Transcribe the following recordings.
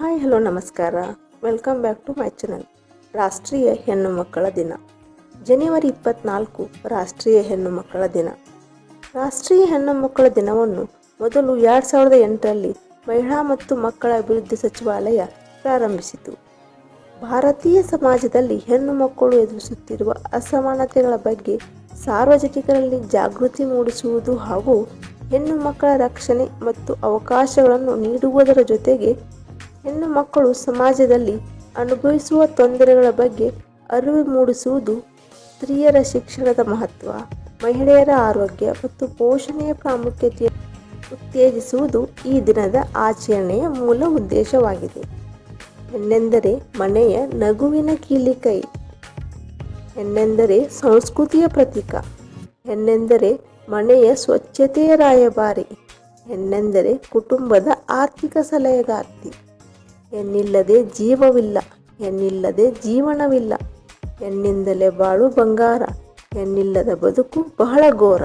Hi, hello, ನಮಸ್ಕಾರ. Welcome back to my channel ರಾಷ್ಟ್ರೀಯ ಹೆಣ್ಣು ಮಕ್ಕಳ ದಿನ. ಜನವರಿ ಇಪ್ಪತ್ನಾಲ್ಕು, ರಾಷ್ಟ್ರೀಯ ಹೆಣ್ಣು ಮಕ್ಕಳ ದಿನ. ರಾಷ್ಟ್ರೀಯ ಹೆಣ್ಣು ಮಕ್ಕಳ ದಿನವನ್ನು ಮೊದಲು ಎರಡು ಸಾವಿರದ ಎಂಟರಲ್ಲಿ ಮಹಿಳಾ ಮತ್ತು ಮಕ್ಕಳ ಅಭಿವೃದ್ಧಿ ಸಚಿವಾಲಯ ಪ್ರಾರಂಭಿಸಿತು. ಭಾರತೀಯ ಸಮಾಜದಲ್ಲಿ ಹೆಣ್ಣು ಮಕ್ಕಳು ಎದುರಿಸುತ್ತಿರುವ ಅಸಮಾನತೆಗಳ ಬಗ್ಗೆ ಸಾರ್ವಜನಿಕರಲ್ಲಿ ಜಾಗೃತಿ ಮೂಡಿಸುವುದು ಹಾಗೂ ಹೆಣ್ಣು ಮಕ್ಕಳ ರಕ್ಷಣೆ ಮತ್ತು ಅವಕಾಶಗಳನ್ನು ನೀಡುವುದರ ಜೊತೆಗೆ ಹೆಣ್ಣು ಮಕ್ಕಳು ಸಮಾಜದಲ್ಲಿ ಅನುಭವಿಸುವ ತೊಂದರೆಗಳ ಬಗ್ಗೆ ಅರಿವು ಮೂಡಿಸುವುದು ಸ್ತ್ರೀಯರ ಶಿಕ್ಷಣದ ಮಹತ್ವ, ಮಹಿಳೆಯರ ಆರೋಗ್ಯ ಮತ್ತು ಪೋಷಣೆಯ ಪ್ರಾಮುಖ್ಯತೆ ಉತ್ತೇಜಿಸುವುದು ಈ ದಿನದ ಆಚರಣೆಯ ಮೂಲ ಉದ್ದೇಶವಾಗಿದೆ. ಹೆಣ್ಣೆಂದರೆ ಮನೆಯ ನಗುವಿನ ಕೀಲಿಕೈ, ಹೆಣ್ಣೆಂದರೆ ಸಂಸ್ಕೃತಿಯ ಪ್ರತೀಕ, ಹೆಣ್ಣೆಂದರೆ ಮನೆಯ ಸ್ವಚ್ಛತೆಯ ರಾಯಭಾರಿ, ಹೆಣ್ಣೆಂದರೆ ಕುಟುಂಬದ ಆರ್ಥಿಕ ಸಲಹೆಗಾರ್ತಿ. ಹೆಣ್ಣಿಲ್ಲದೆ ಜೀವವಿಲ್ಲ ಹೆಣ್ಣಿಲ್ಲದೆ ಜೀವನವಿಲ್ಲ. ಹೆಣ್ಣಿಂದಲೇ ಬಾಳು ಬಂಗಾರ ಹೆಣ್ಣಿಲ್ಲದ ಬದುಕು ಬಹಳ ಘೋರ.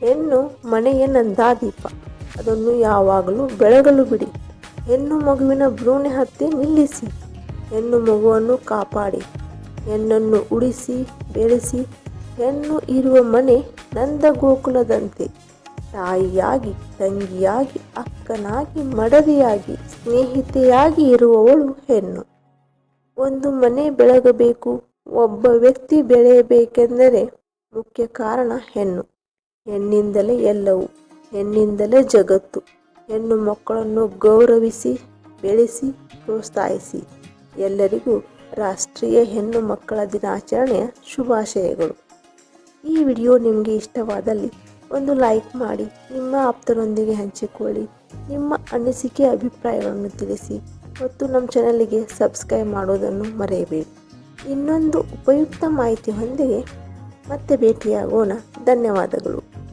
ಹೆಣ್ಣು ಮನೆಯ ನಂದಾದೀಪ, ಅದನ್ನು ಯಾವಾಗಲೂ ಬೆಳಗಲು ಬಿಡಿ. ಹೆಣ್ಣು ಮಗುವಿನ ಭ್ರೂಣೆ ಹತ್ಯೆ ನಿಲ್ಲಿಸಿ, ಹೆಣ್ಣು ಮಗುವನ್ನು ಕಾಪಾಡಿ. ಹೆಣ್ಣನ್ನು ಉಳಿಸಿ ಬೆಳೆಸಿ, ಹೆಣ್ಣು ಇರುವ ಮನೆ ನಂದ ಗೋಕುಲದಂತೆ ತಾಯಿಯಾಗಿ, ತಂಗಿಯಾಗಿ, ಅಕ್ಕನಾಗಿ, ಮಡದಿಯಾಗಿ, ಸ್ನೇಹಿತೆಯಾಗಿ ಇರುವವಳು ಹೆಣ್ಣು. ಒಂದು ಮನೆ ಬೆಳಗಬೇಕು, ಒಬ್ಬ ವ್ಯಕ್ತಿ ಬೆಳೆಯಬೇಕೆಂದರೆ ಮುಖ್ಯ ಕಾರಣ ಹೆಣ್ಣು. ಹೆಣ್ಣಿಂದಲೇ ಎಲ್ಲವೂ, ಹೆಣ್ಣಿಂದಲೇ ಜಗತ್ತು. ಹೆಣ್ಣು ಮಕ್ಕಳನ್ನು ಗೌರವಿಸಿ, ಬೆಳೆಸಿ, ಪ್ರೋತ್ಸಾಹಿಸಿ. ಎಲ್ಲರಿಗೂ ರಾಷ್ಟ್ರೀಯ ಹೆಣ್ಣು ಮಕ್ಕಳ ದಿನಾಚರಣೆಯ ಶುಭಾಶಯಗಳು. ಈ ವಿಡಿಯೋ ನಿಮಗೆ ಇಷ್ಟವಾದಲ್ಲಿ ಒಂದು ಲೈಕ್ ಮಾಡಿ, ನಿಮ್ಮ ಆಪ್ತರೊಂದಿಗೆ ಹಂಚಿಕೊಳ್ಳಿ. ನಿಮ್ಮ ಅನಿಸಿಕೆ ಅಭಿಪ್ರಾಯಗಳನ್ನು ತಿಳಿಸಿ ಮತ್ತು ನಮ್ಮ ಚಾನಲಿಗೆ ಸಬ್ಸ್ಕ್ರೈಬ್ ಮಾಡೋದನ್ನು ಮರೆಯಬೇಡಿ. ಇನ್ನೊಂದು ಉಪಯುಕ್ತ ಮಾಹಿತಿ ಹೊಂದಿಗೆ ಮತ್ತೆ ಭೇಟಿಯಾಗೋಣ. ಧನ್ಯವಾದಗಳು.